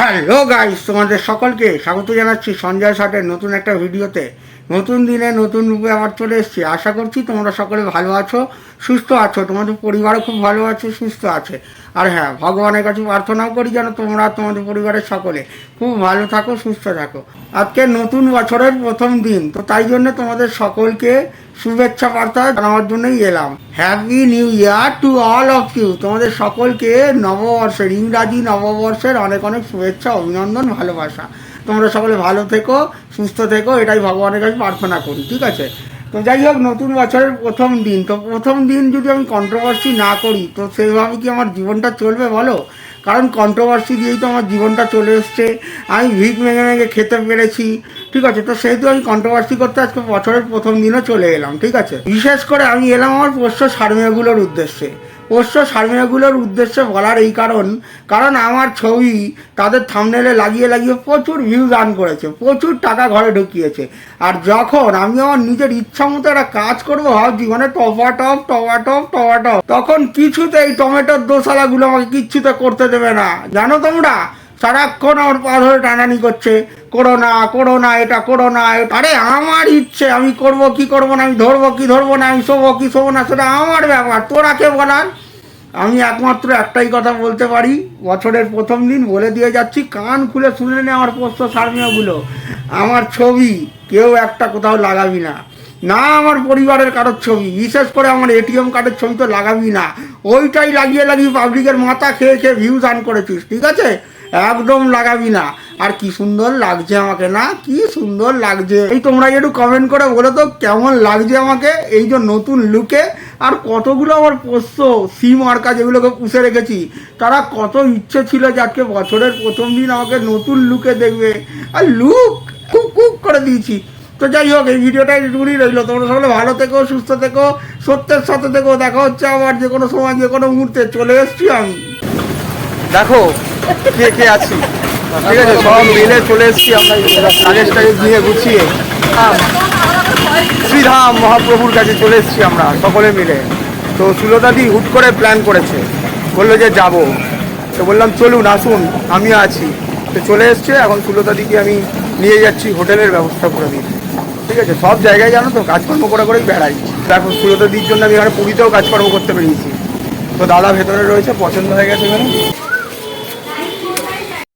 Hello guys তোমাদের সকলকে স্বাগত জানাচ্ছি সঞ্জয় ষাটের নতুন একটা ভিডিওতে। নতুন দিনে নতুন রূপে আবার চলে এসেছি। আশা করছি তোমরা সকলে ভালো আছো, সুস্থ আছো। তোমাদের পরিবারও খুব ভালো আছে, সুস্থ আছে। আর হ্যাঁ ভগবানের কাছে প্রার্থনাও করি যেন তোমরা তোমাদের পরিবারের সকলে খুব ভালো থাকো, সুস্থ থাকো। আজকে নতুন বছরের প্রথম দিন, তো তাই জন্য তোমাদের সকলকে শুভেচ্ছা বার্তা জানানোর জন্যই এলাম। Happy new year to all of you তোমাদের সকলকে নববর্ষের, ইংরাজি নববর্ষের অনেক অনেক শুভেচ্ছা, অভিনন্দন, ভালোবাসা। তোমরা সকলে ভালো থেকো, সুস্থ থেকো, এটাই ভগবানের কাছে প্রার্থনা করি, ঠিক আছে? তো যাই হোক, নতুন বছরের প্রথম দিন, তো প্রথম দিন যদি আমি কন্ট্রোভার্সি না করি, তো সেইভাবে কি আমার জীবনটা চলবে বলো? কারণ কন্ট্রোভার্সি দিয়েই তো আমার জীবনটা চলে এসছে, আমি ভিক ভেঙে ভেঙে খেতে পেরেছি, ঠিক আছে? তো সেহেতু আমি কন্ট্রোভার্সি করতে আজকে বছরের প্রথম দিনও চলে এলাম, ঠিক আছে? বিশেষ করে আমি এলাম আমার পোষ্য সারমেয়গুলোর উদ্দেশ্যে। পোষ্য সারমেয়গুলোর উদ্দেশ্যে বলার এই কারণ কারণ আমার ছবি তাদের থামনেলে লাগিয়ে লাগিয়ে প্রচুর ভিউজ আর্ন করেছে, প্রচুর টাকা ঘরে ঢুকিয়েছে। আর যখন আমি আমার নিজের ইচ্ছা মতো একটা কাজ করব, ভাবছি মানে টপা টপ টপা টপ টপা টপ তখন কিছুতে এই টমেটোর দোসালাগুলো আমাকে কিচ্ছুতে করতে দেবে না। জানো তোমরা? সারাক্ষণ আমার পা ধরে টানানি করছে, করো না করো না, এটা করো না আরে আমার ইচ্ছে, আমি করব কি করব না, আমি ধরবো কি ধরবো না, আমি শোবো কি শোবো না, সেটা আমার ব্যাপার, তোরা কে বলার? আমি একমাত্র একটাই কথা বলতে পারি, বছরের প্রথম দিন বলে দিয়ে যাচ্ছি, কান খুলে শুনে নে আমার পোস্ত সারমিয়াগুলো। আমার ছবি, কেউ একটা কোথাও লাগাবি না। না আমার পরিবারের কারোর ছবি, বিশেষ করে আমার এটিএম কার্ডের ছবি তো লাগাবি না। ওইটাই লাগিয়ে লাগিয়ে পাবলিকের মাথা খেয়ে খেয়ে ভিউজ আন করেছিস, ঠিক আছে? একদম লাগাবি না। আর কি সুন্দর লাগছে আমাকে না? কি সুন্দর লাগছে। এই তোমরা একটু কমেন্ট করে বলো তো, কেমন লাগছে আমাকে? এই যে নতুন লুকে আর কতগুলো আমার পোষ্য সিম আরকা যেগুলোকে পুষে রেখেছি। তারা কত ইচ্ছে ছিল যে আজকে বছরের প্রথম দিন আমাকে নতুন লুকে দেখবে। আর লুক খুব খুব করে দিয়েছি। তো যাই হোক, এই ভিডিওটা একটুকুনি রইল। তোমরা সকলে ভালো থেকো, সুস্থ থেকো, সত্যের সাথে থেকো। দেখা হচ্ছে আবার যে কোনো সময় যে কোনো মুহূর্তে। চলে এসছি আমি। দেখো কে কে আছি? ঠিক আছে, সব মিলে চলে এসেছি আমরা নিয়ে গুছিয়ে। শ্রীধাম মহাপ্রভুর কাছে চলে এসেছি আমরা, সকলে মিলে। তো সুলতাদি হুট করে প্ল্যান করেছে, বলল যে যাব। তো বললাম, চলুন, আসুন, আমিও আছি। তো চলে এসছে, এখন সুলতাদিকে আমি নিয়ে যাচ্ছি, হোটেলের ব্যবস্থা করে দিই। ঠিক আছে, সব জায়গায় জানো তো, কাজকর্ম করে করেই বেড়াই। এখন সুলতাদির জন্য আমি এখানে পুরীতেও কাজকর্ম করতে পেরেছি। তো দাদা ভেতরে রয়েছে, পছন্দ হয়ে গেছে এখানে।